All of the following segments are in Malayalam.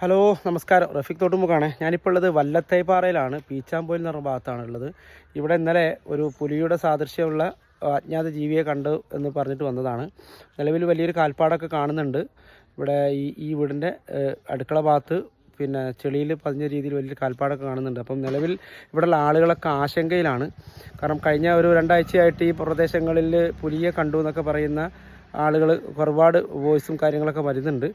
ഹലോ നമസ്കാരം. റഫീഖ് തോട്ടുമുഖാണ് ഞാനിപ്പോൾ ഉള്ളത് വല്ലത്തൈപ്പാറയിലാണ്. പീച്ചാമ്പോയിൽ എന്ന് പറഞ്ഞ ഭാഗത്താണ് ഉള്ളത് ഇവിടെ ഇന്നലെ ഒരു പുലിയുടെ സാദൃശ്യമുള്ള അജ്ഞാത ജീവിയെ കണ്ടു എന്ന് പറഞ്ഞിട്ട് വന്നതാണ്. നിലവിൽ വലിയൊരു കാൽപ്പാടൊക്കെ കാണുന്നുണ്ട്. ഇവിടെ ഈ ഈ വീടിന്റെ അടുക്കള ഭാഗത്ത് പിന്നെ ചെളിയിൽ പതിഞ്ഞ രീതിയിൽ വലിയൊരു കാൽപ്പാടൊക്കെ കാണുന്നുണ്ട്. അപ്പം നിലവിൽ ഇവിടെയുള്ള ആളുകളൊക്കെ ആശങ്കയിലാണ്. കാരണം കഴിഞ്ഞ ഒരു രണ്ടാഴ്ചയായിട്ട് ഈ പ്രദേശങ്ങളിൽ പുലിയെ കണ്ടു എന്നൊക്കെ പറയുന്ന ആളുകൾ ഒരുപാട് വോയിസും കാര്യങ്ങളൊക്കെ വരുന്നുണ്ട്.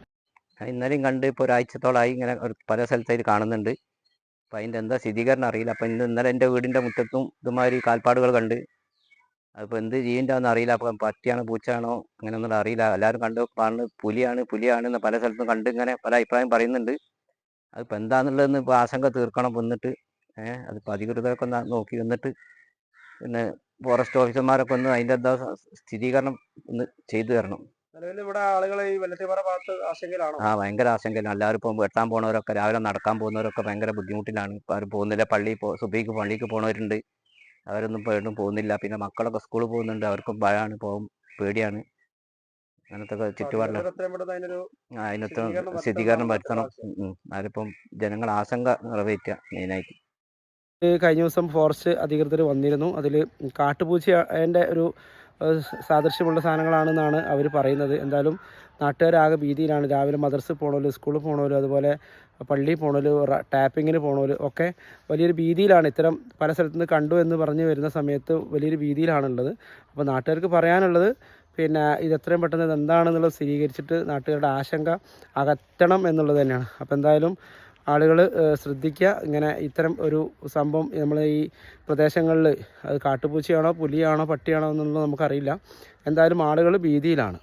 ഇന്നലെയും കണ്ട് ഇപ്പോൾ ഒരാഴ്ചത്തോളമായി ഇങ്ങനെ പല സ്ഥലത്തായിട്ട് കാണുന്നുണ്ട്. അപ്പം അതിന്റെ എന്താ സ്ഥിരീകരണം അറിയില്ല. അപ്പം ഇന്ന് ഇന്നലെ എന്റെ വീടിന്റെ മുറ്റത്തും ഇതുമാതിരി കാൽപ്പാടുകൾ കണ്ട്. അതിപ്പോൾ എന്ത് ജീവന്റെന്ന് അറിയില്ല. അപ്പം പട്ടിയാണോ പൂച്ചയാണോ അങ്ങനെയൊന്നും അറിയില്ല. എല്ലാവരും കണ്ട് പറഞ്ഞു പുലിയാണ് പുലിയാണ് എന്ന് പല സ്ഥലത്തും കണ്ട് ഇങ്ങനെ പല അഭിപ്രായം പറയുന്നുണ്ട്. അതിപ്പോൾ എന്താണെന്നുള്ളതെന്ന് ഇപ്പോൾ ആശങ്ക തീർക്കണം. വന്നിട്ട് ഏഹ് അതിപ്പോൾ അധികൃതരൊക്കെ ഒന്ന് നോക്കി വന്നിട്ട് പിന്നെ ഫോറസ്റ്റ് ഓഫീസർമാരൊക്കെ ഒന്ന് അതിന്റെ എന്താ സ്ഥിരീകരണം ഒന്ന് ചെയ്തു തരണം. നിലവിൽ ഇവിടെ ആളുകൾ ഈ വെള്ളത്തിപ്പാറ ഭാഗത്ത് ആശങ്കയിലാണോ? ആ ഭയങ്കര ആശങ്കയിലാണ്. എല്ലാവരും ഇപ്പോൾ വെട്ടാൻ പോണവരൊക്കെ രാവിലെ നടക്കാൻ പോകുന്നവരൊക്കെ ഭയങ്കര ബുദ്ധിമുട്ടിലാണ്. ഇപ്പോൾ ആരും പോകുന്നില്ല പള്ളി സുബിക്ക് പള്ളിക്ക് പോണവരുണ്ട്. അവരൊന്നും പേടും പോകുന്നില്ല. പിന്നെ മക്കളൊക്കെ സ്കൂളിൽ പോകുന്നുണ്ട്. അവർക്കും ഭയമാണ് പോകും പേടിയാണ്. അങ്ങനത്തെ ആ, അതിനകത്ത് സ്ഥിരീകരണം വരുത്തണം. അതിലിപ്പം ജനങ്ങൾ ആശങ്ക നിറവേറ്റുക മെയിനായിട്ട്. ഈ കഴിഞ്ഞ ദിവസം ഫോറസ്റ്റ് അധികൃതർ വന്നിരുന്നു. അതിൽ കാട്ടുപൂച്ചയുടെ ഒരു സാദൃശ്യമുള്ള സാധനങ്ങളാണെന്നാണ് അവർ പറയുന്നത്. എന്തായാലും നാട്ടുകാരാകെ ഭീതിയിലാണ്. രാവിലെ മദർസിൽ പോകണമല്ലോ സ്കൂളിൽ പോകണമല്ലോ അതുപോലെ പള്ളിയിൽ പോകണമല്ലോ ടാപ്പിങ്ങിന് പോകണമല്ലോ ഒക്കെ വലിയൊരു ഭീതിയിലാണ്. ഇത്തരം പല സ്ഥലത്തുനിന്ന് കണ്ടു എന്ന് പറഞ്ഞ് വരുന്ന സമയത്ത് വലിയൊരു ഭീതിയിലാണുള്ളത്. അപ്പോൾ നാട്ടുകാർക്ക് പറയാനുള്ളത് പിന്നെ ഇത് എത്രയും പെട്ടെന്ന് എന്താണെന്നുള്ളത് സ്ഥിരീകരിച്ചിട്ട് നാട്ടുകാരുടെ ആശങ്ക അകറ്റണം എന്നുള്ളത് തന്നെയാണ്. അപ്പോൾ എന്തായാലും ആളുകൾ ശ്രദ്ധിക്കുക ഇങ്ങനെ ഇത്തരം ഒരു സംഭവം നമ്മൾ ഈ പ്രദേശങ്ങളിൽ അത് കാട്ടുപൂച്ചയാണോ പുലിയാണോ പട്ടിയാണോ എന്നുള്ളത് നമുക്കറിയില്ല. എന്തായാലും ആളുകൾ ഭീതിയിലാണ്.